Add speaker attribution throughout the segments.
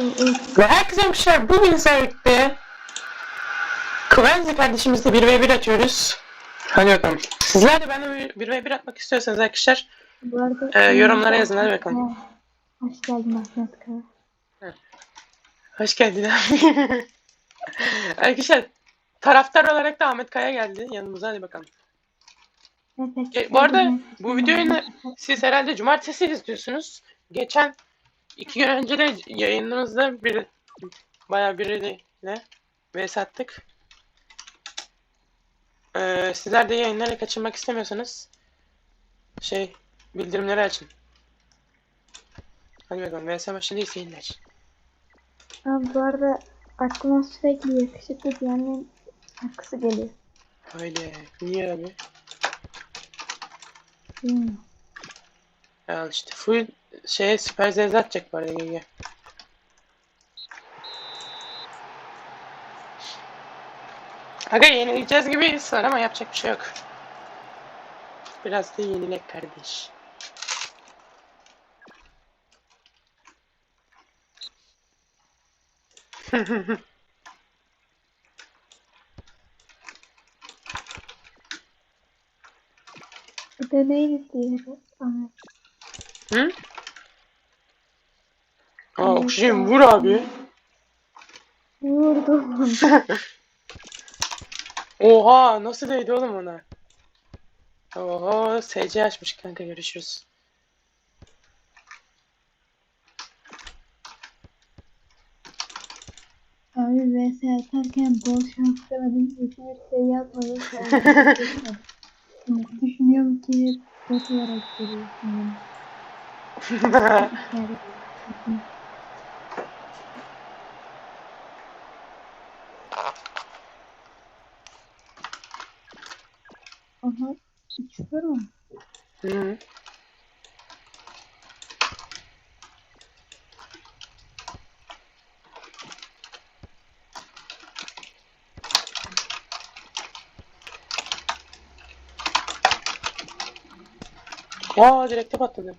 Speaker 1: Ve herkese arkadaşlar bugün sizlerle Kıvanzi kardeşimizle 1v1 atıyoruz. Hadi bakalım. Sizler de benimle 1v1 atmak istiyorsanız arkadaşlar
Speaker 2: arada
Speaker 1: Ee, yorumlara yazın, hadi bakalım.
Speaker 2: Hoş geldin Ahmet Kaya.
Speaker 1: hoş geldin abi. arkadaşlar taraftar olarak da Ahmet Kaya geldi yanımıza hadi bakalım.
Speaker 2: Evet,
Speaker 1: E, bu arada bu videoyu siz herhalde cumartesi izliyorsunuz. Geçen iki gün önce de yayınımızda bir bayağı biriyle vs attık. Ee, sizler de yayınları kaçırmak istemiyorsanız şey bildirimleri açın. Hadi bakalım vs başladı iyi seyirler.
Speaker 2: Abi bu arada aklıma sürekli yakışıklı diyenlerin şarkısı geliyor.
Speaker 1: Öyle. Niye abi?
Speaker 2: Bilmiyorum.
Speaker 1: Ya işte full şeye süper zevz atacak bari GG. Aga yenileceğiz gibi his var ama yapacak bir şey yok. Biraz da yenilek kardeş.
Speaker 2: Bir de neydi diğeri? Ahmet.
Speaker 1: Hı? Aa oksijen vur abi.
Speaker 2: Vurdum.
Speaker 1: Oha nasıl değdi oğlum ona? Oha SC açmış kanka görüşürüz.
Speaker 2: Abi vs atarken bol şans demedim. Hiçbir şey. Şimdi Düşünüyorum ki bot olarak görüyorsun. Aha. İkisi mi?
Speaker 1: Hı. Aa direkte patladı.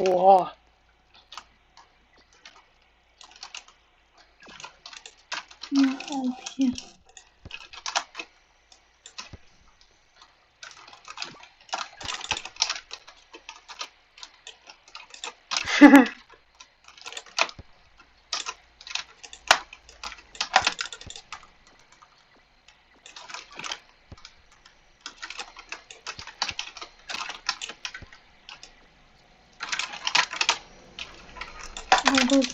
Speaker 1: Oha.
Speaker 2: Abi bir şey. Aha, gol.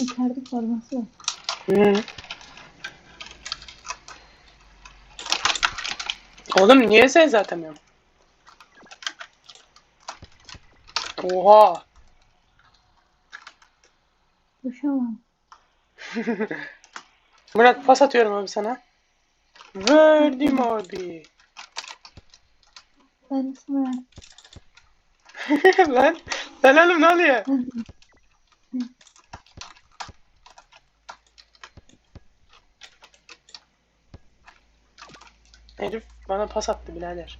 Speaker 2: İçeride forması var.
Speaker 1: Hı. Oğlum niye sen zaten ya? Oha.
Speaker 2: Koşamam.
Speaker 1: Murat pas atıyorum abi sana. Verdim abi.
Speaker 2: Ben sana
Speaker 1: lan. Lan oğlum ne oluyor? Herif bana pas attı birader.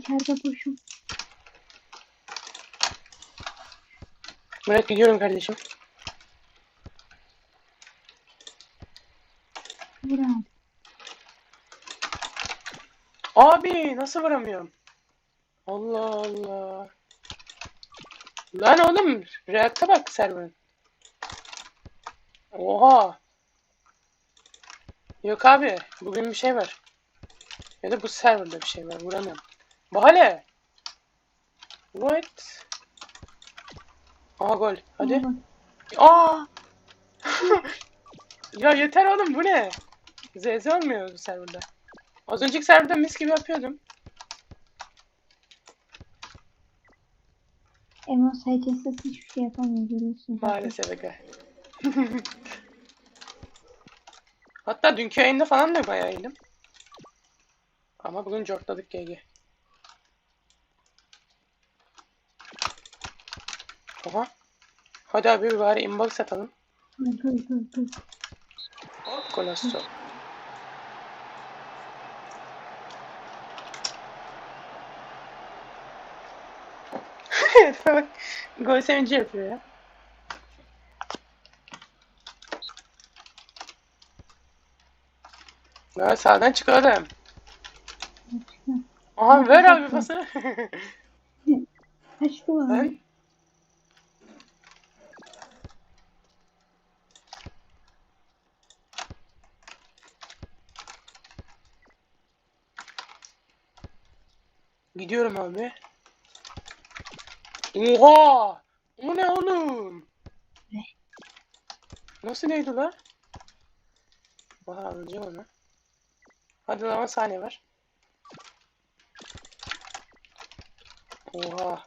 Speaker 2: içeride boşum.
Speaker 1: Murat gidiyorum kardeşim.
Speaker 2: Vur abi.
Speaker 1: Abi nasıl vuramıyorum? Allah Allah. Lan oğlum reakta bak server'ın. Oha. Yok abi bugün bir şey var. Ya da bu serverda bir şey var vuramıyorum. Bahane. What? Aha gol. Hadi. Aa! ya yeter oğlum bu ne? ZZ olmuyor bu serverda. Az önceki serverda mis gibi yapıyordum.
Speaker 2: Emo SCS'siz hiçbir şey yapamıyor görüyorsun.
Speaker 1: Maalesef aga. Hatta dünkü yayında falan da bayağı iyiydim. Ama bugün cortladık GG. Oha. Hadi abi bari inbox atalım. Kolesterol. Herife bak. Gol sevinci yapıyor ya. Ya sağdan çıkalım. Aha ver abi pası.
Speaker 2: Kaçtı
Speaker 1: ben Gidiyorum abi. Oha! O ne oğlum?
Speaker 2: Ne?
Speaker 1: Nasıl neydi la? Oha alacağım onu. Hadi lan 10 saniye var. Oha.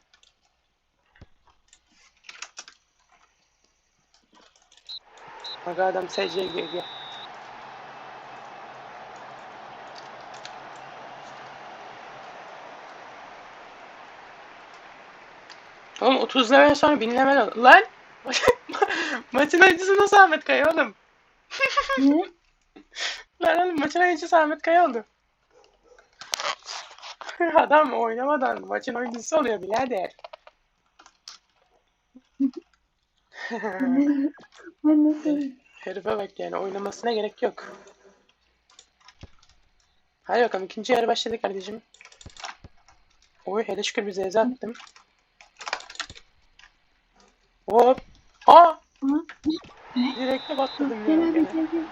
Speaker 1: Aga adam SCGG. Oğlum 30 level sonra 1000 level ol- Lan! maçın oyuncusu nasıl Ahmet Kaya oğlum? Lan oğlum maçın oyuncusu Ahmet Kaya oldu. Adam oynamadan maçın oyuncusu oluyor birader. Herife bak yani oynamasına gerek yok. Hadi bakalım ikinci yarı başladı kardeşim. Oy hele şükür bir zeze attım. Hop. Aa! Direkte batladım
Speaker 2: gel
Speaker 1: ya.
Speaker 2: abi gel gel.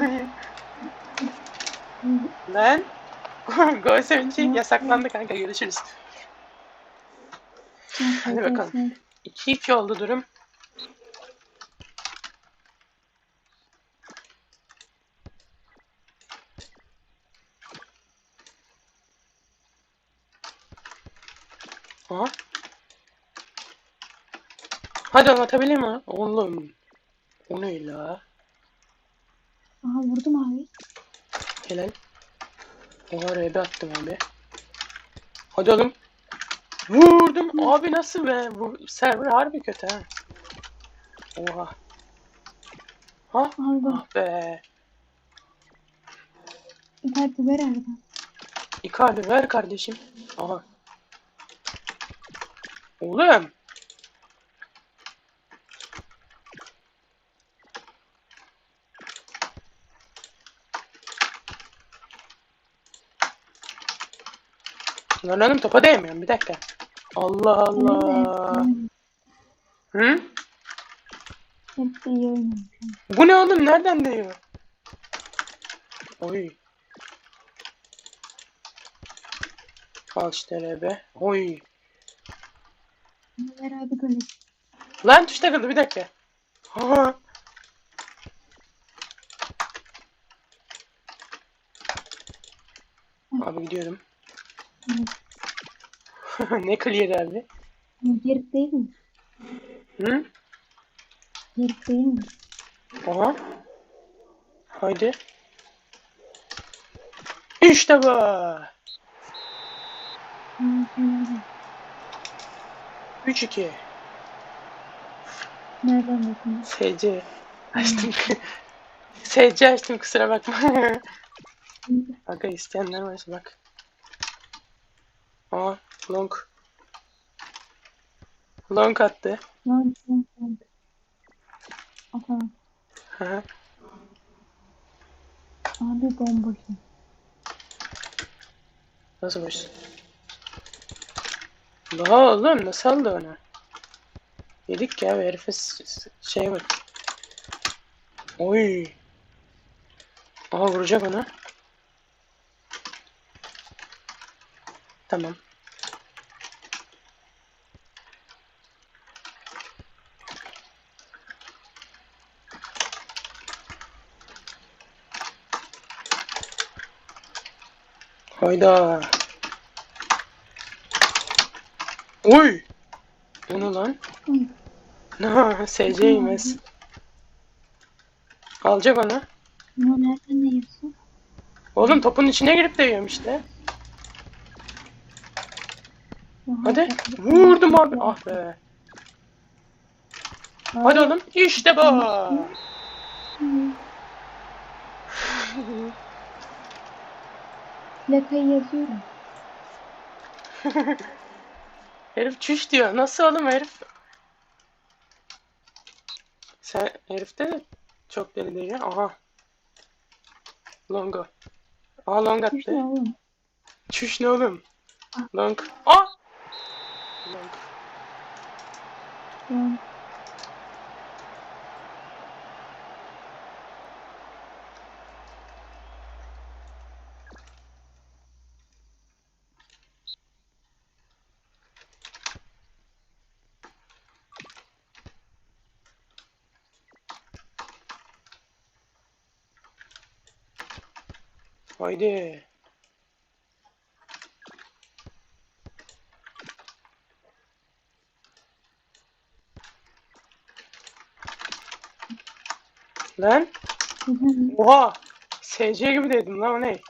Speaker 2: gel.
Speaker 1: Lan. Gol sevinci yasaklandı kanka görüşürüz. Hadi bakalım. 2-2 oldu durum. Aha. Hadi oğlum atabilir mi? Oğlum. O ne la?
Speaker 2: Aha vurdum abi.
Speaker 1: Helal. Oha RB attım abi. Hadi oğlum. Vurdum. Abi nasıl be? Bu server harbi kötü ha. Oha. Ha?
Speaker 2: Aldım.
Speaker 1: Ah be.
Speaker 2: Icardi ver aradan.
Speaker 1: Icardi ver kardeşim. Aha. Oğlum. Oğlum topa değmiyorum bir dakika. Allah Allah. Hı?
Speaker 2: Hep de.
Speaker 1: Bu ne oğlum nereden değiyor? Oy. Al işte RB. Oy.
Speaker 2: Ver abi golü.
Speaker 1: Lan tuş takıldı bir dakika. Abi gidiyorum. ne clear abi?
Speaker 2: Gerip değil mi?
Speaker 1: Hı?
Speaker 2: Gerip değil mi?
Speaker 1: Aha. Haydi. İşte bu.
Speaker 2: Hı.
Speaker 1: 3-2.
Speaker 2: Nereden bakın?
Speaker 1: SC. Açtım. SC açtım kusura bakma. Aga isteyenler varsa bak. Aa long. Long attı.
Speaker 2: Lan lan. Atamam.
Speaker 1: Hı hı.
Speaker 2: Abi bomboşum.
Speaker 1: Nasıl boş? Daha oğlum nasıl aldı onu? Yedik ya herife şey bak. Oy. Aha vuracak onu. Tamam. Hayda. Oy. O ne lan? No, SC'ymiş. Alacak onu.
Speaker 2: Ama nereden ne yiyorsun?
Speaker 1: Oğlum topun içine girip değiyorum işte.
Speaker 2: Oha,
Speaker 1: Hadi. Vurdum abi. Ah be. Hadi oğlum. İşte bu.
Speaker 2: Hı. Plakayı yazıyorum.
Speaker 1: herif çüş diyor. Nasıl oğlum herif? Sen herifte de çok deli değil ya. Aha. Longo. Aha long attı.
Speaker 2: oğlum.
Speaker 1: Çüş ne oğlum? Long. Ah! Long.
Speaker 2: Yani
Speaker 1: Haydi. Lan oha SC gibi dedim lan o ne?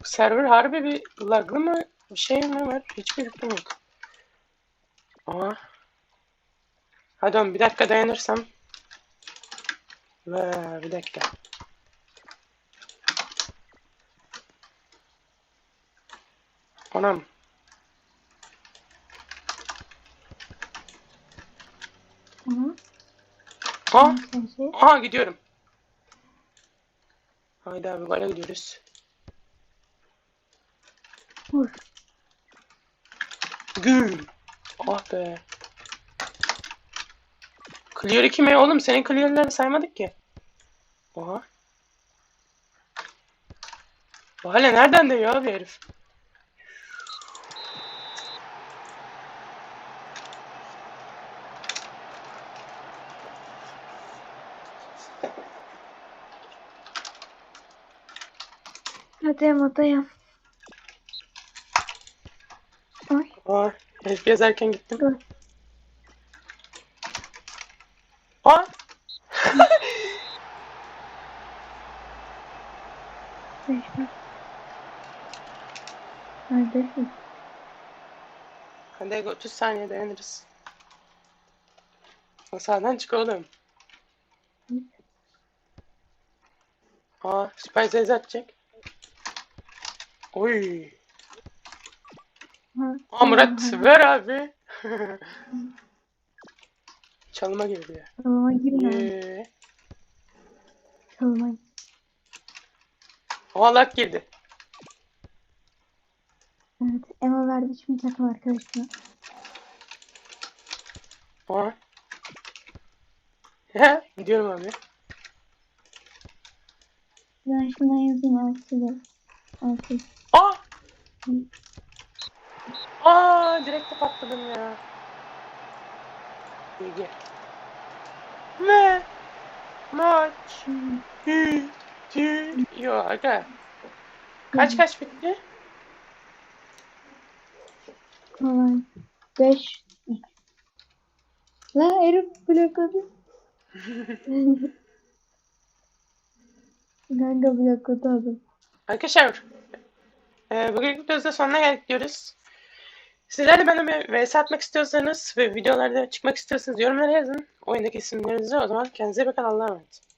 Speaker 1: Bu server harbi bir laglı mı bir şey mi var? Hiçbir fikrim yok. Aha. Hadi oğlum bir dakika dayanırsam. Ve bir dakika. Anam. Ha?
Speaker 2: Sen şey.
Speaker 1: Aha gidiyorum. Haydi abi bara gidiyoruz.
Speaker 2: Vur.
Speaker 1: Gül. Ah be. Clear 2 mi? Oğlum senin clear'ları saymadık ki. Oha. Hala nereden değiyor abi herif?
Speaker 2: Hadi moda yap. Ay.
Speaker 1: Aa, herif gezerken gittim.
Speaker 2: Dur.
Speaker 1: Aa!
Speaker 2: Neredesin?
Speaker 1: Hadi 30 saniye dayanırız. Sağdan çık oğlum. Aa, süper zeyze atacak. Oy. Aa Murat ver abi. Çalıma girdi ya.
Speaker 2: Salona girme.
Speaker 1: Ee,
Speaker 2: Salona gir.
Speaker 1: Aa lak girdi.
Speaker 2: Evet. Emma verdi şimdi takım arkadaşına.
Speaker 1: Aa. He, gidiyorum abi.
Speaker 2: Ben şundan yazayım da. Altı.
Speaker 1: Aa! Aa, direkt de patladım ya. İyi. Ve maç bitiyor aga. Kaç kaç bitti?
Speaker 2: Kolay. Beş. La herif blokladı. Kanka blokladı adam.
Speaker 1: Arkadaşlar, e, bugünkü videomuzda sonuna geldik diyoruz. Sizler de bir vs atmak istiyorsanız ve videolarda çıkmak istiyorsanız yorumlara yazın. Oyundaki isimlerinizi o zaman kendinize bakın Allah'a emanet.